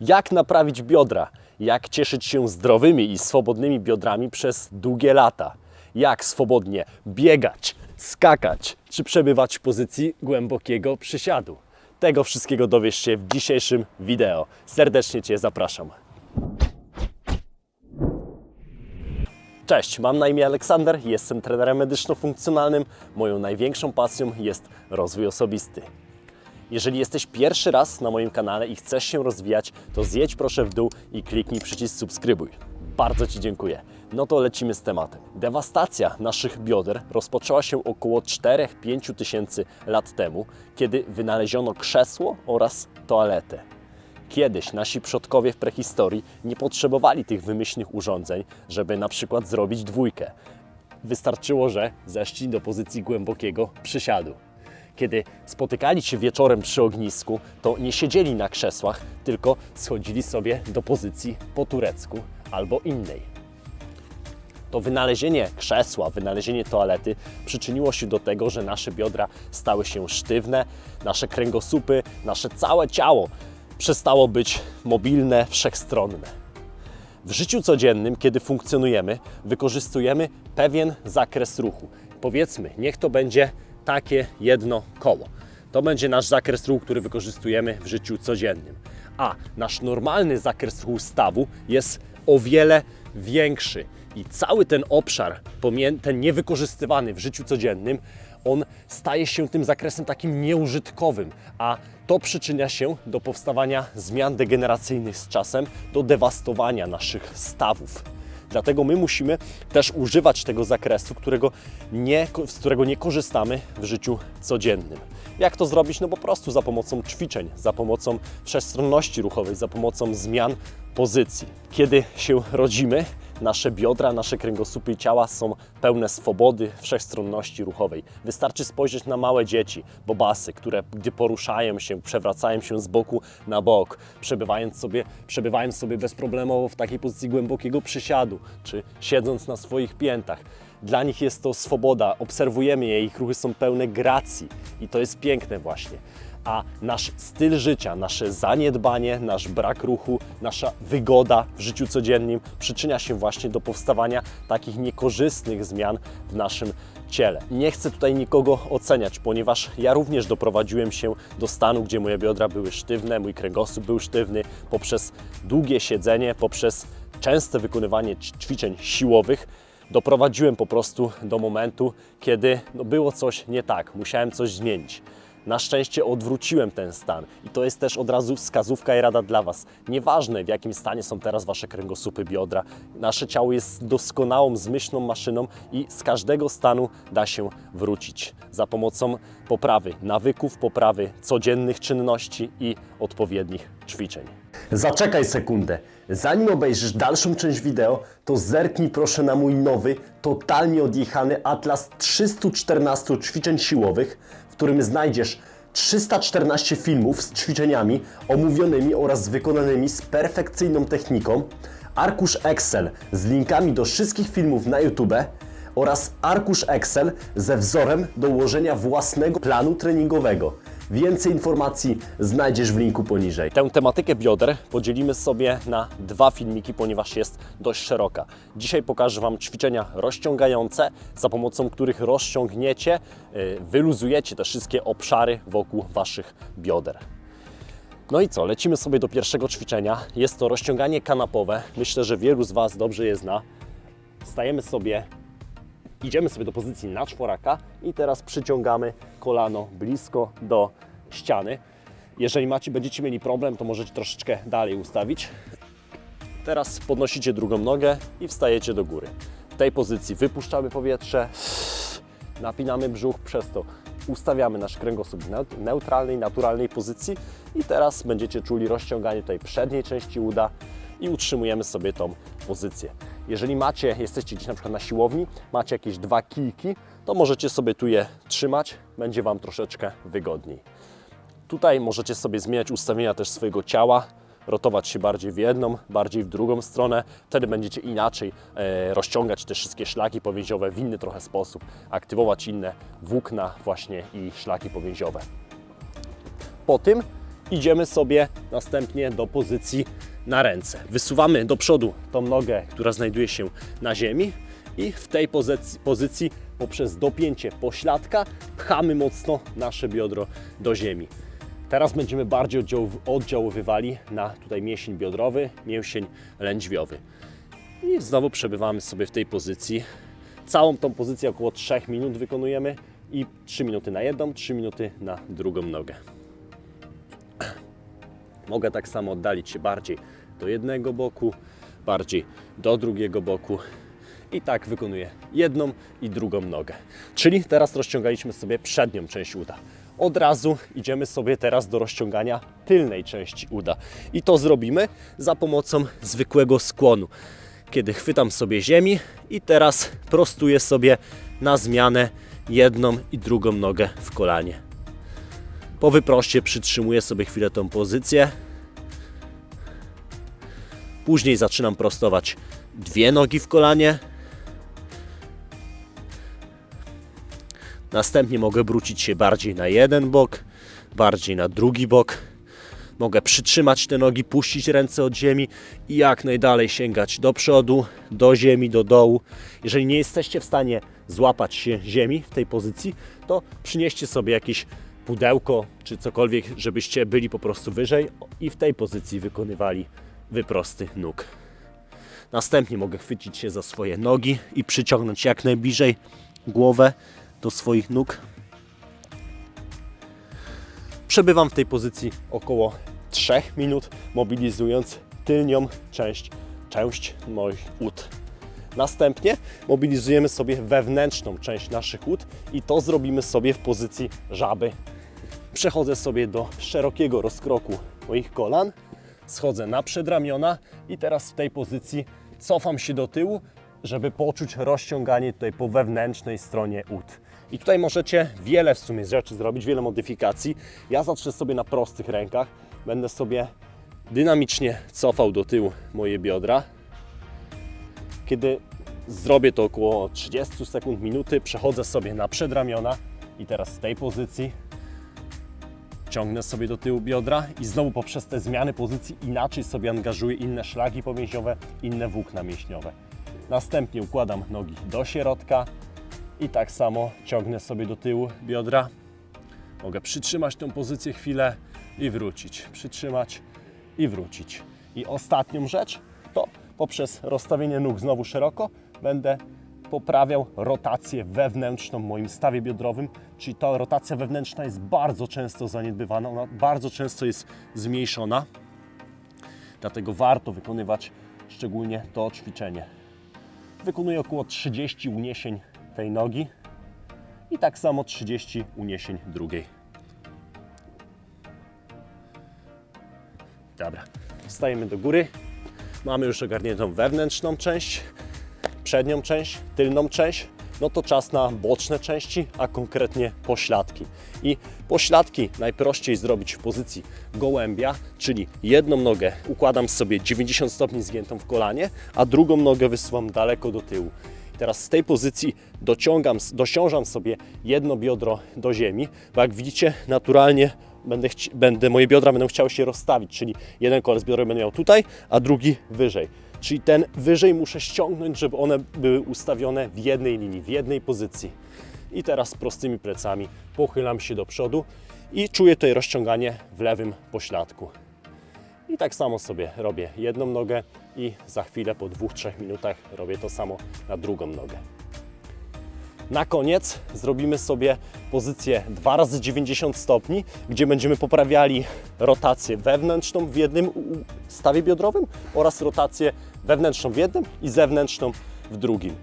Jak naprawić biodra? Jak cieszyć się zdrowymi i swobodnymi biodrami przez długie lata? Jak swobodnie biegać, skakać czy przebywać w pozycji głębokiego przysiadu? Tego wszystkiego dowiesz się w dzisiejszym wideo. Serdecznie Cię zapraszam. Cześć, mam na imię Aleksander, jestem trenerem medyczno-funkcjonalnym. Moją największą pasją jest rozwój osobisty. Jeżeli jesteś pierwszy raz na moim kanale i chcesz się rozwijać, to zjedź proszę w dół i kliknij przycisk subskrybuj. Bardzo Ci dziękuję. No to lecimy z tematem. Dewastacja naszych bioder rozpoczęła się około 4-5 tysięcy lat temu, kiedy wynaleziono krzesło oraz toaletę. Kiedyś nasi przodkowie w prehistorii nie potrzebowali tych wymyślnych urządzeń, żeby na przykład zrobić dwójkę. Wystarczyło, że zeszli do pozycji głębokiego przysiadu. Kiedy spotykali się wieczorem przy ognisku, to nie siedzieli na krzesłach, tylko schodzili sobie do pozycji po turecku albo innej. To wynalezienie krzesła, wynalezienie toalety przyczyniło się do tego, że nasze biodra stały się sztywne, nasze kręgosłupy, nasze całe ciało przestało być mobilne, wszechstronne. W życiu codziennym, kiedy funkcjonujemy, wykorzystujemy pewien zakres ruchu. Powiedzmy, niech to będzie takie jedno koło. To będzie nasz zakres ruchu, który wykorzystujemy w życiu codziennym. A nasz normalny zakres ruchu stawu jest o wiele większy. I cały ten obszar, ten niewykorzystywany w życiu codziennym, on staje się tym zakresem takim nieużytkowym, a to przyczynia się do powstawania zmian degeneracyjnych z czasem, do dewastowania naszych stawów. Dlatego my musimy też używać tego zakresu, którego nie, z którego nie korzystamy w życiu codziennym. Jak to zrobić? No po prostu za pomocą ćwiczeń, za pomocą wszechstronności ruchowej, za pomocą zmian pozycji. Kiedy się rodzimy, nasze biodra, nasze kręgosłupy i ciała są pełne swobody, wszechstronności ruchowej. Wystarczy spojrzeć na małe dzieci, bobasy, które gdy poruszają się, przewracają się z boku na bok, przebywając sobie, przebywając sobie bezproblemowo w takiej pozycji głębokiego przysiadu, czy siedząc na swoich piętach. Dla nich jest to swoboda, obserwujemy je, ich ruchy są pełne gracji i to jest piękne właśnie a nasz styl życia, nasze zaniedbanie, nasz brak ruchu, nasza wygoda w życiu codziennym przyczynia się właśnie do powstawania takich niekorzystnych zmian w naszym ciele. Nie chcę tutaj nikogo oceniać, ponieważ ja również doprowadziłem się do stanu, gdzie moje biodra były sztywne, mój kręgosłup był sztywny poprzez długie siedzenie, poprzez częste wykonywanie ćwiczeń siłowych doprowadziłem po prostu do momentu, kiedy no, było coś nie tak, musiałem coś zmienić. Na szczęście odwróciłem ten stan i to jest też od razu wskazówka i rada dla Was. Nieważne w jakim stanie są teraz Wasze kręgosłupy, biodra, nasze ciało jest doskonałą, zmyślną maszyną i z każdego stanu da się wrócić za pomocą poprawy nawyków, poprawy codziennych czynności i odpowiednich ćwiczeń. Zaczekaj sekundę. Zanim obejrzysz dalszą część wideo, to zerknij proszę na mój nowy, totalnie odjechany atlas 314 ćwiczeń siłowych, którym znajdziesz 314 filmów z ćwiczeniami omówionymi oraz wykonanymi z perfekcyjną techniką, arkusz Excel z linkami do wszystkich filmów na YouTube oraz arkusz Excel ze wzorem do ułożenia własnego planu treningowego. Więcej informacji znajdziesz w linku poniżej. Tę tematykę bioder podzielimy sobie na dwa filmiki, ponieważ jest dość szeroka. Dzisiaj pokażę Wam ćwiczenia rozciągające, za pomocą których rozciągniecie, y, wyluzujecie te wszystkie obszary wokół Waszych bioder. No i co, lecimy sobie do pierwszego ćwiczenia. Jest to rozciąganie kanapowe. Myślę, że wielu z Was dobrze je zna. Stajemy sobie Idziemy sobie do pozycji na czworaka i teraz przyciągamy kolano blisko do ściany. Jeżeli macie, będziecie mieli problem, to możecie troszeczkę dalej ustawić. Teraz podnosicie drugą nogę i wstajecie do góry. W tej pozycji wypuszczamy powietrze, napinamy brzuch, przez to ustawiamy nasz kręgosłup w neut- neutralnej, naturalnej pozycji i teraz będziecie czuli rozciąganie tej przedniej części uda i utrzymujemy sobie tą pozycję. Jeżeli macie, jesteście gdzieś na przykład na siłowni, macie jakieś dwa kijki, to możecie sobie tu je trzymać, będzie Wam troszeczkę wygodniej. Tutaj możecie sobie zmieniać ustawienia też swojego ciała, rotować się bardziej w jedną, bardziej w drugą stronę. Wtedy będziecie inaczej e, rozciągać te wszystkie szlaki powięziowe w inny trochę sposób, aktywować inne włókna właśnie i szlaki powięziowe. Po tym idziemy sobie następnie do pozycji na ręce. Wysuwamy do przodu tą nogę, która znajduje się na ziemi i w tej pozycji, pozycji poprzez dopięcie pośladka pchamy mocno nasze biodro do ziemi. Teraz będziemy bardziej oddział- oddziaływywali na tutaj mięsień biodrowy, mięsień lędźwiowy. I znowu przebywamy sobie w tej pozycji. Całą tą pozycję około 3 minut wykonujemy i 3 minuty na jedną, 3 minuty na drugą nogę. Mogę tak samo oddalić się bardziej do jednego boku, bardziej do drugiego boku i tak wykonuję jedną i drugą nogę. Czyli teraz rozciągaliśmy sobie przednią część uda. Od razu idziemy sobie teraz do rozciągania tylnej części uda. I to zrobimy za pomocą zwykłego skłonu. Kiedy chwytam sobie ziemi i teraz prostuję sobie na zmianę jedną i drugą nogę w kolanie. Po wyproście przytrzymuję sobie chwilę tą pozycję. Później zaczynam prostować dwie nogi w kolanie. Następnie mogę wrócić się bardziej na jeden bok, bardziej na drugi bok. Mogę przytrzymać te nogi, puścić ręce od ziemi i jak najdalej sięgać do przodu, do ziemi, do dołu. Jeżeli nie jesteście w stanie złapać się ziemi w tej pozycji, to przynieście sobie jakieś pudełko czy cokolwiek, żebyście byli po prostu wyżej i w tej pozycji wykonywali wyprosty nóg. Następnie mogę chwycić się za swoje nogi i przyciągnąć jak najbliżej głowę do swoich nóg. Przebywam w tej pozycji około 3 minut, mobilizując tylnią część, część moich ud. Następnie mobilizujemy sobie wewnętrzną część naszych ud i to zrobimy sobie w pozycji żaby. Przechodzę sobie do szerokiego rozkroku moich kolan, schodzę na przedramiona i teraz w tej pozycji cofam się do tyłu, żeby poczuć rozciąganie tutaj po wewnętrznej stronie ud. I tutaj możecie wiele w sumie rzeczy zrobić, wiele modyfikacji. Ja zacznę sobie na prostych rękach. Będę sobie dynamicznie cofał do tyłu moje biodra. Kiedy zrobię to około 30 sekund, minuty, przechodzę sobie na przedramiona i teraz z tej pozycji ciągnę sobie do tyłu biodra i znowu poprzez te zmiany pozycji inaczej sobie angażuję inne szlaki pomięśniowe, inne włókna mięśniowe. Następnie układam nogi do środka i tak samo ciągnę sobie do tyłu biodra. Mogę przytrzymać tę pozycję chwilę i wrócić. Przytrzymać i wrócić. I ostatnią rzecz to poprzez rozstawienie nóg znowu szeroko będę poprawiał rotację wewnętrzną w moim stawie biodrowym, czyli ta rotacja wewnętrzna jest bardzo często zaniedbywana, ona bardzo często jest zmniejszona. Dlatego warto wykonywać szczególnie to ćwiczenie. Wykonuję około 30 uniesień tej nogi i tak samo 30 uniesień drugiej. Dobra, wstajemy do góry. Mamy już ogarniętą wewnętrzną część, przednią część, tylną część. No to czas na boczne części, a konkretnie pośladki. I pośladki najprościej zrobić w pozycji gołębia, czyli jedną nogę układam sobie 90 stopni zgiętą w kolanie, a drugą nogę wysuwam daleko do tyłu. Teraz z tej pozycji dociągam, dociążam sobie jedno biodro do ziemi, bo jak widzicie, naturalnie będę, będę, moje biodra będą chciały się rozstawić, czyli jeden kolec biodra będę miał tutaj, a drugi wyżej. Czyli ten wyżej muszę ściągnąć, żeby one były ustawione w jednej linii, w jednej pozycji. I teraz prostymi plecami pochylam się do przodu i czuję tutaj rozciąganie w lewym pośladku. I tak samo sobie robię jedną nogę i za chwilę po 2-3 minutach robię to samo na drugą nogę. Na koniec zrobimy sobie pozycję 2 razy 90 stopni, gdzie będziemy poprawiali rotację wewnętrzną w jednym stawie biodrowym oraz rotację wewnętrzną w jednym i zewnętrzną w drugim.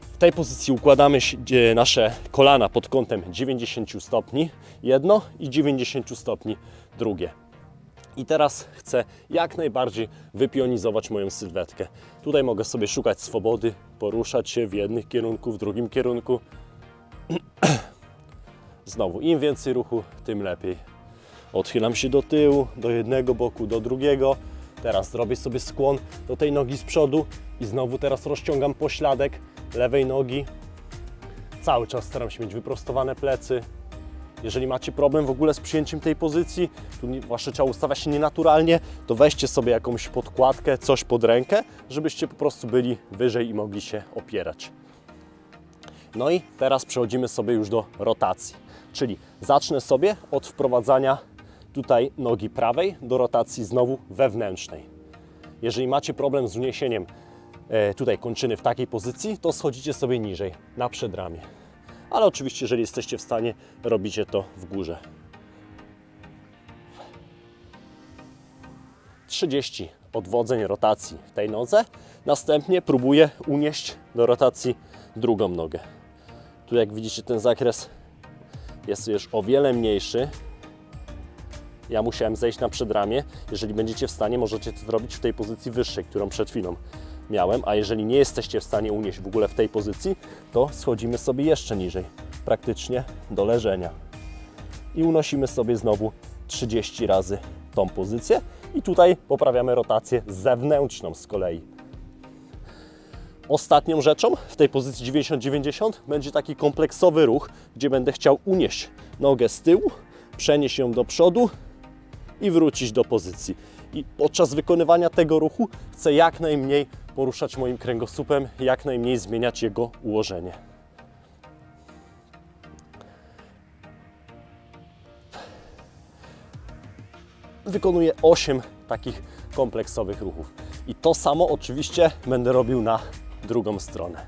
W tej pozycji układamy nasze kolana pod kątem 90 stopni jedno i 90 stopni drugie. I teraz chcę jak najbardziej wypionizować moją sylwetkę. Tutaj mogę sobie szukać swobody, poruszać się w jednym kierunku, w drugim kierunku. Znowu, im więcej ruchu, tym lepiej. Odchylam się do tyłu, do jednego boku, do drugiego. Teraz zrobię sobie skłon do tej nogi z przodu i znowu teraz rozciągam pośladek lewej nogi. Cały czas staram się mieć wyprostowane plecy Jeżeli macie problem w ogóle z przyjęciem tej pozycji, tu wasze ciało ustawia się nienaturalnie, to weźcie sobie jakąś podkładkę, coś pod rękę, żebyście po prostu byli wyżej i mogli się opierać. No i teraz przechodzimy sobie już do rotacji. Czyli zacznę sobie od wprowadzania tutaj nogi prawej do rotacji znowu wewnętrznej. Jeżeli macie problem z uniesieniem e, tutaj kończyny w takiej pozycji, to schodzicie sobie niżej, na przedramię. Ale oczywiście, jeżeli jesteście w stanie, robicie to w górze. 30 odwodzeń rotacji w tej nodze. Następnie próbuję unieść do rotacji drugą nogę. Tu jak widzicie ten zakres jest już o wiele mniejszy. Ja musiałem zejść na przedramię. Jeżeli będziecie w stanie, możecie to zrobić w tej pozycji wyższej, którą przed chwilą miałem. A jeżeli nie jesteście w stanie unieść w ogóle w tej pozycji, to schodzimy sobie jeszcze niżej, praktycznie do leżenia. I unosimy sobie znowu 30 razy tą pozycję. I tutaj poprawiamy rotację zewnętrzną z kolei. Ostatnią rzeczą w tej pozycji 90-90 będzie taki kompleksowy ruch, gdzie będę chciał unieść nogę z tyłu, przenieść ją do przodu i wrócić do pozycji. I podczas wykonywania tego ruchu chcę jak najmniej poruszać moim kręgosłupem, jak najmniej zmieniać jego ułożenie. Wykonuję 8 takich kompleksowych ruchów. I to samo oczywiście będę robił na drugą stronę.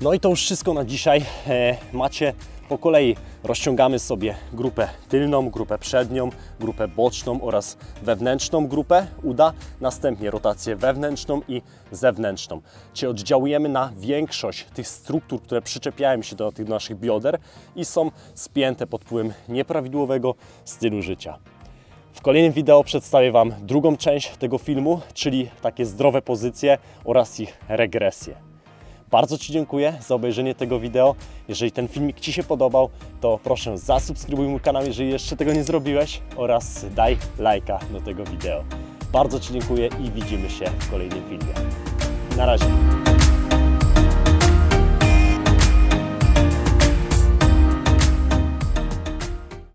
No i to już wszystko na dzisiaj. E, macie po kolei rozciągamy sobie grupę tylną, grupę przednią, grupę boczną oraz wewnętrzną grupę uda, następnie rotację wewnętrzną i zewnętrzną. Czyli oddziałujemy na większość tych struktur, które przyczepiają się do tych naszych bioder i są spięte pod wpływem nieprawidłowego stylu życia. W kolejnym wideo przedstawię Wam drugą część tego filmu, czyli takie zdrowe pozycje oraz ich regresje. Bardzo Ci dziękuję za obejrzenie tego wideo. Jeżeli ten filmik Ci się podobał, to proszę zasubskrybuj mój kanał, jeżeli jeszcze tego nie zrobiłeś oraz daj lajka do tego wideo. Bardzo Ci dziękuję i widzimy się w kolejnym filmie. Na razie.